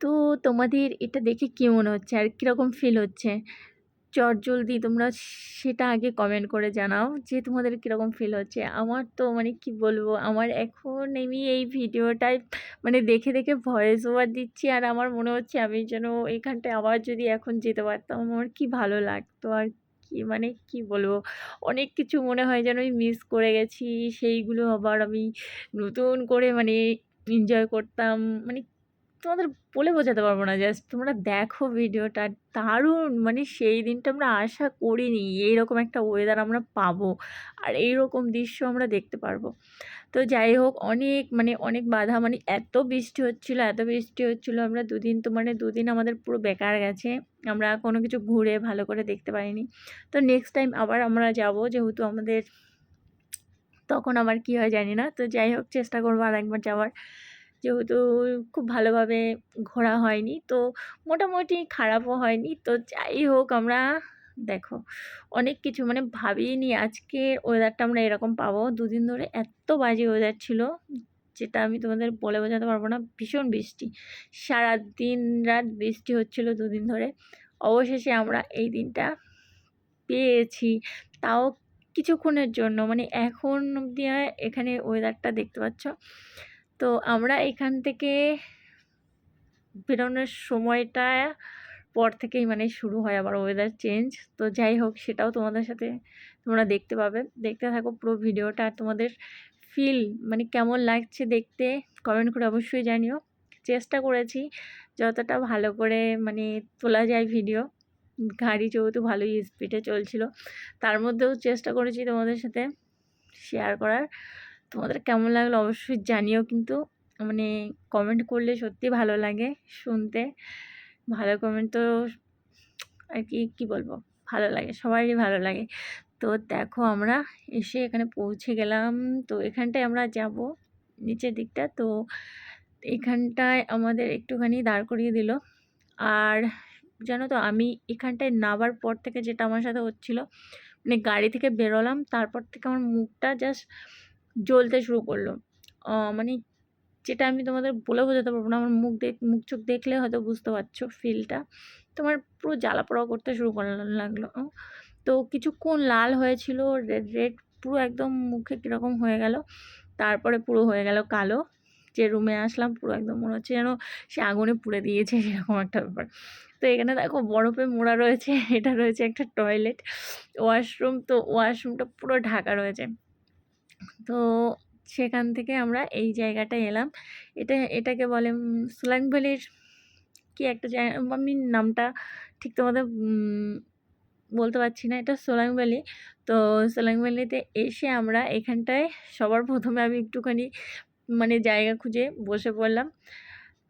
তো তোমাদের এটা দেখে কি মনে হচ্ছে? আর কীরকম ফিল হচ্ছে? চট জলদি তোমরা সেটা আগে কমেন্ট করে জানাও যে তোমাদের কীরকম ফিল হচ্ছে। আমার তো মানে কি বলব, আমার এখন আমি এই ভিডিওটায় মানে দেখে দেখে ভয়েস ওভার দিচ্ছি আর আমার মনে হচ্ছে আমি যেন এখানটায় আবার যদি এখন যেতে পারতাম আমার কি ভালো লাগতো আর কি মানে কি বলব? অনেক কিছু মনে হয় যেন আমি মিস করে গেছি, সেইগুলো আবার আমি নতুন করে মানে এনজয় করতাম। মানে তোমাদের বলে বোঝাতে পারব না জাস্ট তোমরা দেখো ভিডিওটা, দারুণ মানে সেই দিনটা আমরা আশা করিনি, এইরকম একটা ওয়েদার আমরা পাবো, আর এইরকম দৃশ্য আমরা দেখতে পারব। তো যাই হোক, অনেক মানে অনেক বাধা মানে এত বৃষ্টি হচ্ছিল, এত বৃষ্টি হচ্ছিল, আমরা দুদিন তো মানে দুদিন আমাদের পুরো বেকার গেছে, আমরা কোনো কিছু ঘুরে ভালো করে দেখতে পারিনি। তো নেক্সট টাইম আবার আমরা যাব, যেহেতু আমাদের, তখন আবার কি হয় জানি না, তো যাই হোক, চেষ্টা করব আর একবার যাওয়ার। যেহেতু খুব ভালোভাবে ঘোরা হয়নি, তো মোটামুটি খারাপও হয়নি। তো যাই হোক আমরা, দেখো, অনেক কিছু মানে ভাবিনি আজকের ওয়েদারটা আমরা এরকম পাবো। দুদিন ধরে এত বাজে ওয়েদার ছিল, যেটা আমি তোমাদের বলে বোঝাতে পারব না, ভীষণ বৃষ্টি। সারা দিন রাত বৃষ্টি হচ্ছিল দুদিন ধরে। অবশেষে আমরা এই দিনটা পেয়েছি। তাও কিছুক্ষণের জন্য মানে এখন অবধি এখানে ওয়েদারটা দেখতে পাচ্ছ? তো আমরা এখান থেকে বেরোনোর সময়টা পর থেকেই মানে শুরু হয় আবার ওয়েদার চেঞ্জ তো যাই হোক, সেটাও তোমাদের সাথে তোমরা দেখতে পাবে। দেখতে থাকো পুরো ভিডিওটা আর তোমাদের ফিল মানে কেমন লাগছে দেখতে কমেন্ট করে অবশ্যই জানিও। চেষ্টা করেছি যতটা ভালো করে মানে তোলা যায় ভিডিও গাড়ি যেহেতু ভালোই স্পিডে চলছিল, তার মধ্যেও চেষ্টা করেছি তোমাদের সাথে শেয়ার করার। তোমাদের কেমন লাগল অবশ্যই জানিও কিন্তু। মানে কমেন্ট করলে সত্যি ভালো লাগে শুনতে। ভালো কমেন্ট তো আর কি, কী বলব? ভালো লাগে, সবারই ভালো লাগে। তো দেখো আমরা এসে এখানে পৌঁছে গেলাম। তো এখানটায় আমরা যাব নিচের দিকটা। তো এখানটায় আমাদের একটুখানি দাঁড় করিয়ে দিল। আর জানো তো আমি এখানটায় নাবার পর থেকে যেটা আমার সাথে হচ্ছিল মানে গাড়ি থেকে বেরোলাম। তারপর থেকে আমার মুখটা জাস্ট জ্বলতে শুরু করল। মানে যেটা আমি তোমাদের বলে বোঝাতে পারব না, আমার মুখ দেখ মুখ চোখ দেখলে হয়তো বুঝতে পারছ ফিলটা তোমার পুরো জ্বালা পোড়া করতে শুরু করা, লাগল। তো কিছুক্ষণ লাল হয়েছিল রেড রেড পুরো একদম মুখে কীরকম হয়ে গেল। তারপরে পুরো হয়ে গেল কালো। যে রুমে আসলাম, পুরো একদম মনে হচ্ছে যেন সে আগুনে পুড়ে দিয়েছে, সেরকম একটা ব্যাপার। তো এখানে দেখো বরফে মোড়া রয়েছে, এটা রয়েছে একটা টয়লেট ওয়াশরুম তো ওয়াশরুমটা পুরো ঢাকা রয়েছে। তো সেখান থেকে আমরা এই জায়গাটায় এলাম। এটা, এটাকে বলে সুলাং ভ্যালির কি একটা জায়গা আমি নামটা ঠিক তোমাদের বলতে পারছি না। এটা সোলাং ভ্যালি। তো সোলাং ভ্যালিতে এসে আমরা এখানটায় সবার প্রথমে আমি একটুখানি মানে জায়গা খুঁজে বসে পড়লাম।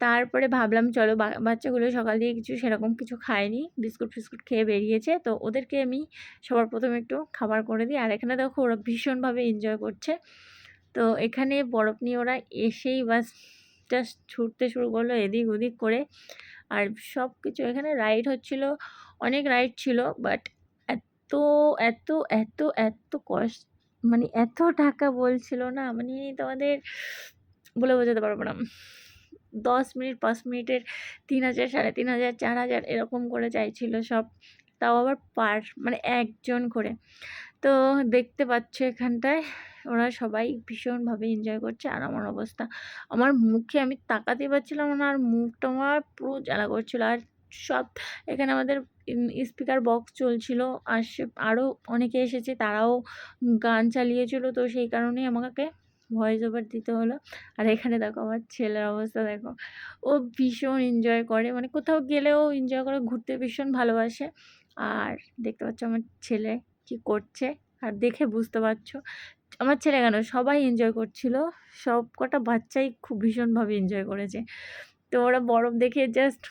তারপরে ভাবলাম, চলো বাচ্চাগুলো সকাল দিয়ে কিছু সেরকম কিছু খায়নি। বিস্কুট ফিস্কুট খেয়ে বেরিয়েছে। তো ওদেরকে আমি সবার প্রথমে একটু খাবার করে দিই। আর এখানে দেখো ওরা ভীষণভাবে এনজয় করছে। তো এখানে বরফ নিয়ে ওরা এসেই বাস জাস্ট ছুটতে শুরু করল এদিক ওদিক করে। আর সব কিছু এখানে রাইড হচ্ছিল, অনেক রাইড ছিল বাট এত এত এত এত কষ্ট মানে এত টাকা বলছিল না মানে তোমাদের বলে বোঝাতে পারব না। দশ মিনিট, পাঁচ মিনিটের তিন হাজার, সাড়ে তিন হাজার, চার হাজার এরকম করে চাইছিল সব। তাও আবার পার মানে একজন করে। তো দেখতে পাচ্ছ এখানটায়, ওরা সবাই ভীষণভাবে এনজয় করছে। আর আমার অবস্থা, আমার মুখে আমি তাকাতে পারছিলাম না, আর মুখটা আমার পুরো জ্বালা করছিল। আর সব, এখানে আমাদের স্পিকার বক্স চলছিল। আর সে আরও অনেকে এসেছে, তারাও গান চালিয়েছিল। তো সেই কারণেই আমাকে ভয়েস ওভার দিতে হলো। আর এখানে দেখো আমার ছেলের অবস্থা দেখো। ও ভীষণ এনজয় করে। মানে কোথাও গেলেও এনজয় করে, ঘুরতে ভীষণ ভালোবাসে। আর দেখতে পাচ্ছ আমার ছেলে কি করছে? আর দেখে বুঝতে পারছ, আমার ছেলে কেন? সবাই এনজয় করছিল। সব কটা বাচ্চাই খুব ভীষণভাবে এনজয় করেছে। তো ওরা বরফ দেখে জাস্ট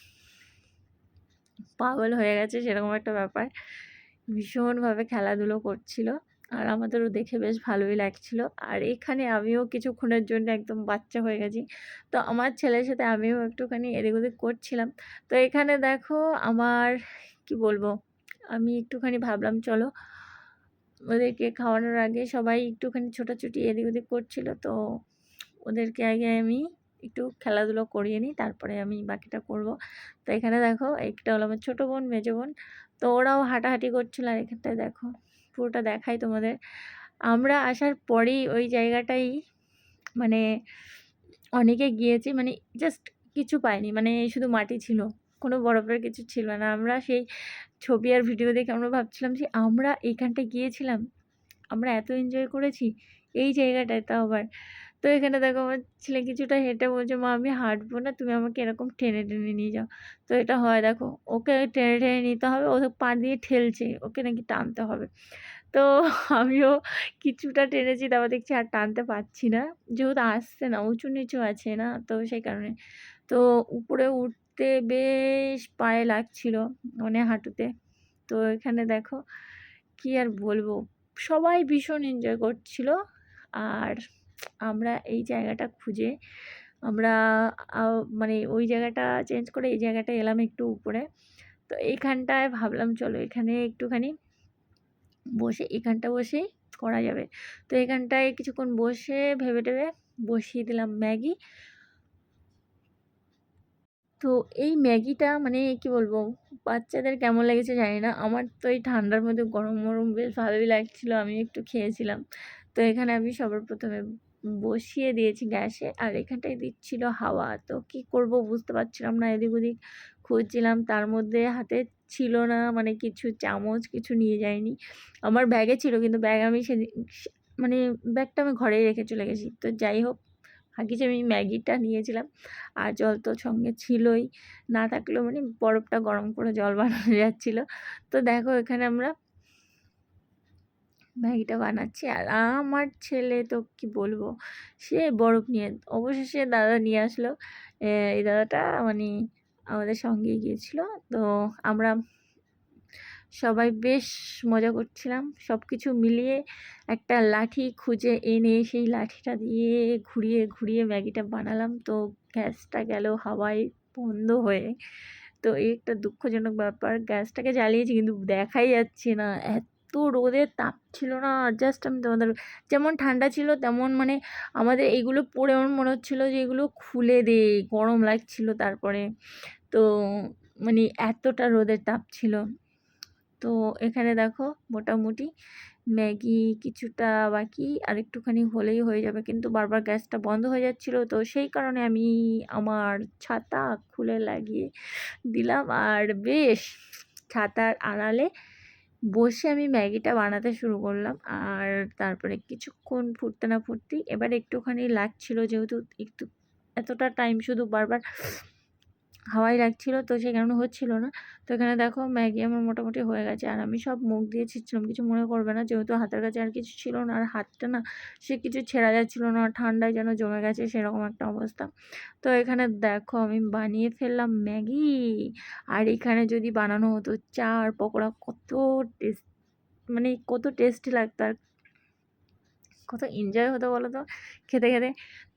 পাগল হয়ে গেছে, সেরকম একটা ব্যাপার। ভীষণভাবে খেলাধুলো করছিল। আর আমাদেরও দেখে বেশ ভালোই লাগছিল। আর এখানে আমিও কিছুক্ষণের জন্য একদম বাচ্চা হয়ে গেছি। তো আমার ছেলের সাথে আমিও একটুখানি এদিক ওদিক করছিলাম। তো এখানে দেখো আমার, কি বলব, আমি একটুখানি ভাবলাম, চলো ওদেরকে খাওয়ানোর আগে সবাই একটুখানি ছোটাছুটি এদিক ওদিক করছিল। তো ওদেরকে আগে আমি একটু খেলাধুলো করিয়ে নিই, তারপরে আমি বাকিটা করব। তো এখানে দেখো, একটা হলো আমার ছোটো বোন, মেজো বোন। তো ওরাও হাঁটাহাঁটি করছিল আর এখানটায় দেখো পুরোটা দেখাই তোমাদের। আমরা আসার পরেই ওই জায়গাটাই মানে অনেকে গিয়েছি মানে জাস্ট কিছু পাইনি মানে শুধু মাটি ছিল, কোনো বরফের কিছু ছিল না। আমরা সেই ছবি আর ভিডিও দেখে আমরা ভাবছিলাম যে আমরা এইখানটায় গিয়েছিলাম, আমরা এত এনজয় করেছি এই জায়গাটায় তাও আবার। তো এখানে দেখো আমার ছেলে কিছুটা হেঁটে বলছে, মা, আমি হাঁটবো না, তুমি আমাকে এরকম টেনে টেনে নিয়ে যাও। তো এটা হয় দেখো, ওকে টেনে টেনে নিতে হবে, ও পা দিয়ে ঠেলছে, ওকে নাকি টানতে হবে। তো আমিও কিছুটা টেনেছি, তারপর দেখছি আর টানতে পারছি না, যেহেতু আসছে না, উঁচু নিচু আছে না, তো সেই কারণে। তো উপরে উঠতে বেশ পায়ে লাগছিল মানে হাঁটুতে। তো এখানে দেখো, কি আর বলব, সবাই ভীষণ এনজয় করছিল, আর আমরা এই জায়গাটা খুঁজে, আমরা মানে ওই জায়গাটা চেঞ্জ করে এই জায়গাটায় এলাম একটু উপরে। তো এইখানটায় ভাবলাম চলো এখানে একটুখানি বসে, এখানটা বসেই করা যাবে। তো এখানটায় কিছুক্ষণ বসে ভেবে টেবে বসিয়ে দিলাম ম্যাগি। তো এই ম্যাগিটা মানে কি বলব, বাচ্চাদের কেমন লেগেছে জানি না। আমার তো এই ঠান্ডার মধ্যে গরম গরম বেশ ভালোই লাগছিল, আমি একটু খেয়েছিলাম। তো এখানে আমি সবার প্রথমে বসিয়ে দিয়েছি গ্যাসে। আর এখানটায় দিচ্ছিল হাওয়া। তো কি করব বুঝতে পারছিলাম না। এদিক ওদিক খুঁজছিলাম। তার মধ্যে হাতে ছিল না। মানে কিছু চামচ কিছু নিয়ে যায়নি আমার ব্যাগে ছিল কিন্তু ব্যাগ আমি সেদিন মানে ব্যাগটা আমি ঘরেই রেখে চলে গেছি। তো যাই হোক, ভাগ্যিস আমি ম্যাগিটা নিয়েছিলাম। আর জল তো সঙ্গে ছিলই। না থাকলেও মানে বরফটা গরম করে জল বানানো যাচ্ছিল। তো দেখো এখানে আমরা ম্যাগিটা বানাচ্ছি। আর আমার ছেলে তো কি বলব, সে বরফ নিয়ে অবশেষে দাদা নিয়ে আসলো। এই দাদাটা মানে আমাদের সঙ্গে গিয়েছিল। তো আমরা সবাই বেশ মজা করছিলাম। সব কিছু মিলিয়ে একটা লাঠি খুঁজে এনে সেই লাঠিটা দিয়ে ঘুরিয়ে ঘুরিয়ে ম্যাগিটা বানালাম। তো গ্যাসটা গেল হাওয়ায় বন্ধ হয়ে। তো এই একটা দুঃখজনক ব্যাপার। গ্যাসটাকে জ্বালিয়েছি কিন্তু দেখাই যাচ্ছে না। এত রোদের তাপ ছিল না জাস্ট আমি তোমাদের, যেমন ঠান্ডা ছিল তেমন মানে আমাদের এইগুলো পরে আমার মনে হচ্ছিল যে এগুলো খুলে দে, গরম লাগছিল তারপরে। তো মানে এতটা রোদের তাপ ছিল। তো এখানে দেখো মোটামুটি ম্যাগি কিছুটা বাকি, আর একটুখানি হলেই হয়ে যাবে। কিন্তু বারবার গ্যাসটা বন্ধ হয়ে যাচ্ছিল, তো সেই কারণে আমি আমার ছাতা খুলে লাগিয়ে দিলাম। আর বেশ, ছাতার আড়ালে বসে আমি ম্যাগিটা বানাতে শুরু করলাম। আর তারপরে কিছুক্ষণ ফুটতে না ফুটতেই এবার একটুখানি লাগছিল যেহেতু একটু এতটা টাইম শুধু বারবার হাওয়াই লাগছিল, তো সেই কারণে হচ্ছিল না। তো এখানে দেখো ম্যাগি আমার মোটামুটি হয়ে গেছে। আর আমি সব মুখ দিয়ে ছিটছিলাম কিছু মনে করবে না। যেহেতু হাতের কাছে আর কিছু ছিল না, আর হাতটা না সে কিছু ছেঁড়া যাচ্ছিল না ঠান্ডায় যেন জমে গেছে সেরকম একটা অবস্থা। তো এখানে দেখো আমি বানিয়ে ফেললাম ম্যাগি। আর এখানে যদি বানানো হতো চা আর পকোড়া, কত টেস্ট মানে কত টেস্টি লাগতো আর কত এনজয় হতো বলো তো? খেতে খেতে।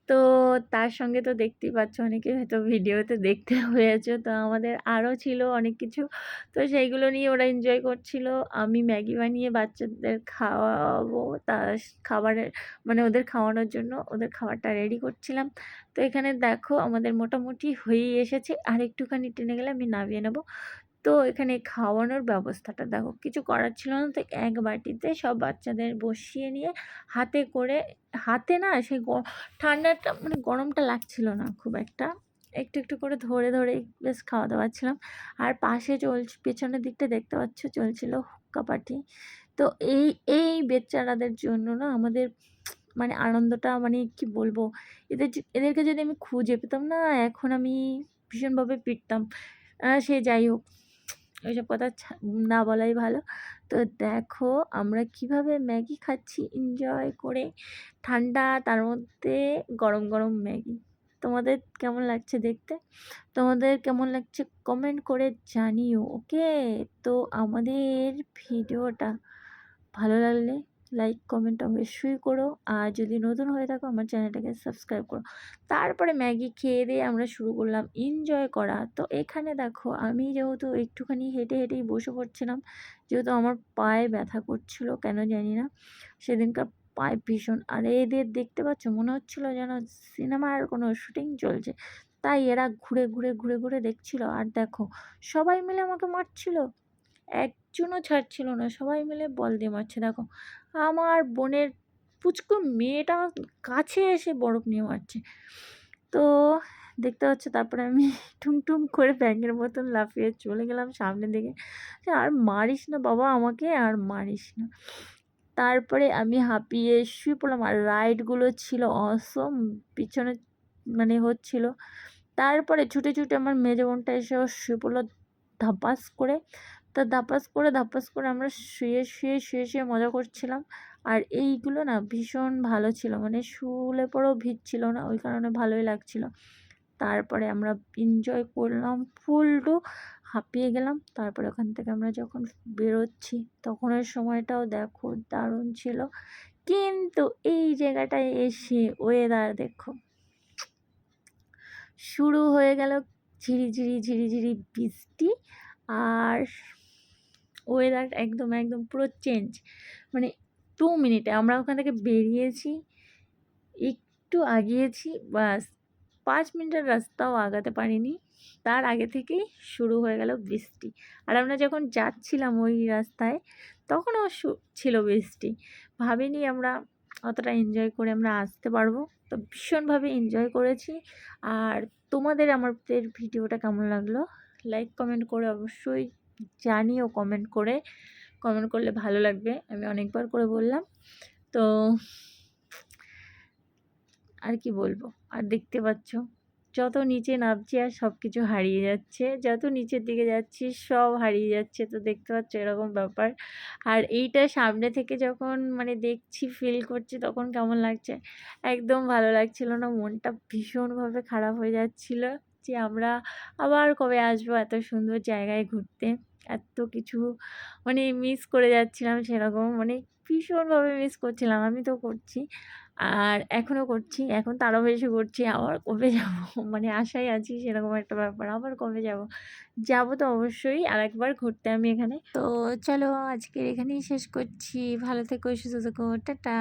তো তার সঙ্গে তো দেখতেই পাচ্ছ অনেকে হয়তো ভিডিওতে দেখতে হয়েছে। তো আমাদের আরও ছিল অনেক কিছু। তো সেইগুলো নিয়ে ওরা এনজয় করছিল। আমি ম্যাগি বানিয়ে বাচ্চাদের খাওয়াবো। তা খাবারের মানে ওদের খাওয়ানোর জন্য ওদের খাবারটা রেডি করছিলাম। তো এখানে দেখো আমাদের মোটামুটি হয়েই এসেছে। আর একটুখানি টেনে গেলে আমি নামিয়ে নেব। তো এখানে খাওয়ানোর ব্যবস্থাটা দেখো। কিছু করার ছিল না তো এক বাটিতে সব বাচ্চাদের বসিয়ে নিয়ে হাতে করে, হাতে না সেই ঠান্ডাটা মানে গরমটা লাগছিল না খুব একটা। একটু একটু করে ধরে ধরে বেশ খাওয়া দাওয়া ছিলাম। আর পাশে চল, পেছনের দিকটা দেখতে পাচ্ছ চলছিল হুক্কা পাটি। তো এই এই বেচারাদের জন্য না আমাদের মানে আনন্দটা মানে কি বলব, এদের এদেরকে যদি আমি খুঁজে পেতাম না এখন আমি ভীষণভাবে পিটতাম। সে যাই হোক। ওইসব কথা না বলাই ভালো। তো দেখো আমরা কীভাবে ম্যাগি খাচ্ছি এনজয় করে। ঠান্ডা, তার মধ্যে গরম গরম ম্যাগি। তোমাদের কেমন লাগছে দেখতে? তোমাদের কেমন লাগছে কমেন্ট করে জানিও ওকে তো আমাদের ভিডিওটা ভালো লাগলে লাইক কমেন্ট অবশ্যই করো। আর যদি নতুন হয়ে থাকো, আমার চ্যানেলটাকে সাবস্ক্রাইব করো। তারপরে ম্যাগি খেয়ে দিয়ে আমরা শুরু করলাম এনজয় করা। তো এখানে দেখো, আমি যেহেতু একটুখানি হেঁটে হেঁটেই বসে পড়ছিলাম, যেহেতু আমার পায়ে ব্যথা করছিল, কেন জানি না। সেদিনকার পায় ভীষণ, আর এদের দেখতে পাচ্ছ, মনে হচ্ছিল যেন সিনেমার কোনো শুটিং চলছে। তাই এরা ঘুরে ঘুরে ঘুরে ঘুরে দেখছিল। আর দেখো, সবাই মিলে আমাকে মারছিল। একজনও ছাড়ছিল না। সবাই মিলে বল দিয়ে মারছে। দেখো, আমার বোনের পুচকু মেয়েটা কাছে এসে বরফ নিয়ে মারছে। তো দেখতে পাচ্ছ, তারপরে আমি টুং টুং করে ব্যাঙের মতন লাফিয়ে চলে গেলাম সামনের দিকে। আর মারিস না বাবা আমাকে, আর মারিস না। তারপরে আমি হাঁপিয়ে শুয়ে পড়লাম। আর রাইডগুলো ছিল অসম, পিছনে মানে হচ্ছিল। তারপরে ছুটে ছুটে আমার মেজো বোনটা এসে শুয়ে পড়ল ধাপাস করে। তা ধাপাস করে ধাপাস করে আমরা শুয়ে শুয়ে শুয়ে শুয়ে মজা করছিলাম। আর এইগুলো না ভীষণ ভালো ছিল। মানে শুলে পরেও ভিড় ছিল না, ওই কারণে ভালোই লাগছিল। তারপরে আমরা এনজয় করলাম ফুল টু হাঁপিয়ে গেলাম। তারপরে ওখান থেকে আমরা যখন বেরোচ্ছি তখনের সময়টাও দেখো দারুণ ছিল। কিন্তু এই জায়গাটায় এসে ওয়েদার দেখো। শুরু হয়ে গেল ঝিরিঝিরি ঝিরিঝিরি বৃষ্টি। আর ওয়েদার একদম একদম পুরো চেঞ্জ মানে টু মিনিটে আমরা ওখান থেকে বেরিয়েছি, একটু আগিয়েছি, বাস। পাঁচ মিনিটের রাস্তাও আগাতে পারিনি। তার আগে থেকেই শুরু হয়ে গেল বৃষ্টি। আর আমরা যখন যাচ্ছিলাম ওই রাস্তায় তখনও ছিল বৃষ্টি। ভাবিনি আমরা অতটা এনজয় করে আমরা আসতে পারব। তো ভীষণভাবে এনজয় করেছি। আর তোমাদের আমাদের ভিডিওটা কেমন লাগল? লাইক কমেন্ট করে অবশ্যই জানিও কমেন্ট করে কমেন্ট করলে ভালো লাগবে। আমি অনেকবার করে বললাম। তো আর কি বলব? আর দেখতে পাচ্ছ, যত নিচে নামছি আর সব কিছু হারিয়ে যাচ্ছে, যত নিচের দিকে যাচ্ছি সব হারিয়ে যাচ্ছে। তো দেখতে পাচ্ছ এরকম ব্যাপার। আর এইটা সামনে থেকে যখন মানে দেখছি ফিল করছি তখন কেমন লাগছে? একদম ভালো লাগছিল না। মনটা ভীষণভাবে খারাপ হয়ে যাচ্ছিল যে আমরা আবার কবে আসব এত সুন্দর জায়গায় ঘুরতে। এত কিছু মানে মিস করে যাচ্ছিলাম সেরকম মানে ভীষণভাবে মিস করছিলাম। আমি তো করছি। আর এখনও করছি, এখন তারও বেশি করছি আবার কবে যাব? মানে আশায় আছি সেরকম একটা ব্যাপার, আবার কবে যাব? যাব তো অবশ্যই আর একবার ঘুরতে আমি এখানে। তো চলো আজকের এখানেই শেষ করছি। ভালো থেকো, সুস্থ থেকো, টাটা।